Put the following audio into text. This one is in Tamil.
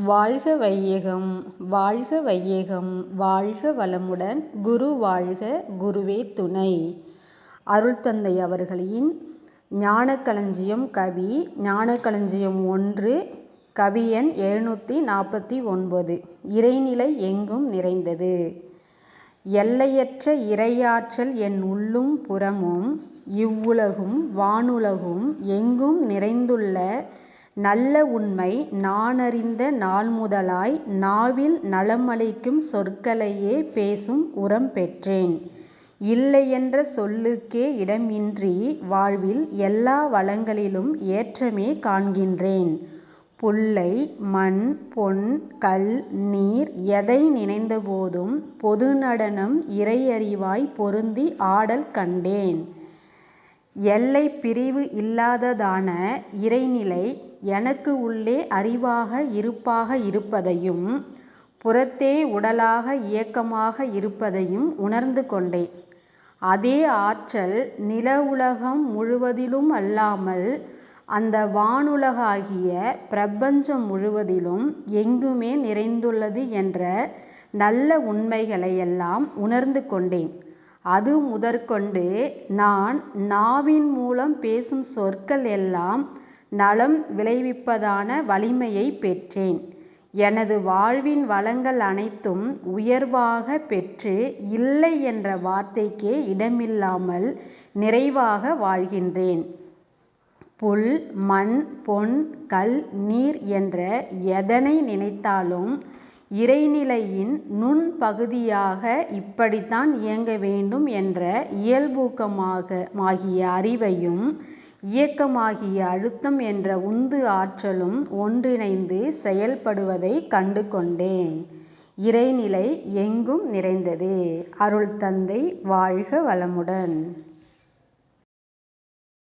வாழ்க வையகம் வாழ்க வையகம் வாழ்க வளமுடன் குரு வாழ்க குருவே துணை. அருள்தந்தை அவர்களின் ஞானக்களஞ்சியம் கவி ஞானக்களஞ்சியம் ஒன்று கவியன் எழுநூற்றி நாற்பத்தி ஒன்பது. இறைநிலை எங்கும் நிறைந்தது. எல்லையற்ற இறையாற்றல் என் உள்ளும் புறமும் இவ்வுலகும் வானுலகும் எங்கும் நிறைந்துள்ள நல்ல உண்மை நானறிந்த நாள்முதலாய் நாவில் நலமளிக்கும் சொற்களையே பேசும் உரம் பெற்றேன். இல்லையென்ற சொல்லுக்கே இடமின்றி வாழ்வில் எல்லா வளங்களிலும் ஏற்றமே காண்கின்றேன். புல்லை மண் பொன் கல் நீர் எதை நினைந்தபோதும் பொதுநடனம் இறையறிவாய் பொருந்தி ஆடல் கண்டேன். எல்லைப் பிரிவு இல்லாததான இறைநிலை எனக்கு உள்ளே அறிவாக இருப்பாக இருப்பதையும் புறத்தே உடலாக இயக்கமாக இருப்பதையும் உணர்ந்து கொண்டேன். அதே ஆற்றல் நில உலகம் முழுவதிலும் அல்லாமல் அந்த வானுலகாகிய பிரபஞ்சம் முழுவதிலும் எங்குமே நிறைந்துள்ளது என்ற நல்ல உண்மைகளை எல்லாம் உணர்ந்து கொண்டேன். அது முதற்கொண்டு நான் நாவின் மூலம் பேசும் சொற்கள் எல்லாம் நலம் விளைவிப்பதான வலிமையைப் பெற்றேன். எனது வாழ்வின் வளங்கள் அனைத்தும் உயர்வாகப் பெற்று இல்லை என்ற வார்த்தைக்கே இடமில்லாமல் நிறைவாக வாழ்கின்றேன். புல் மண் பொன் கல் நீர் என்ற எதனை நினைத்தாலும் இறைநிலையின் நுண் பகுதியாக இப்படித்தான் இயங்க வேண்டும் என்ற இயல்பூக்கமாகிய அறிவையும் இயக்கமாகிய அழுத்தம் என்ற உந்து ஆற்றலும் ஒன்றிணைந்து செயல்படுவதைக் கண்டு கொண்டேன். இறைநிலை எங்கும் நிறைந்தது. அருள் தந்தை வாழ்க வளமுடன்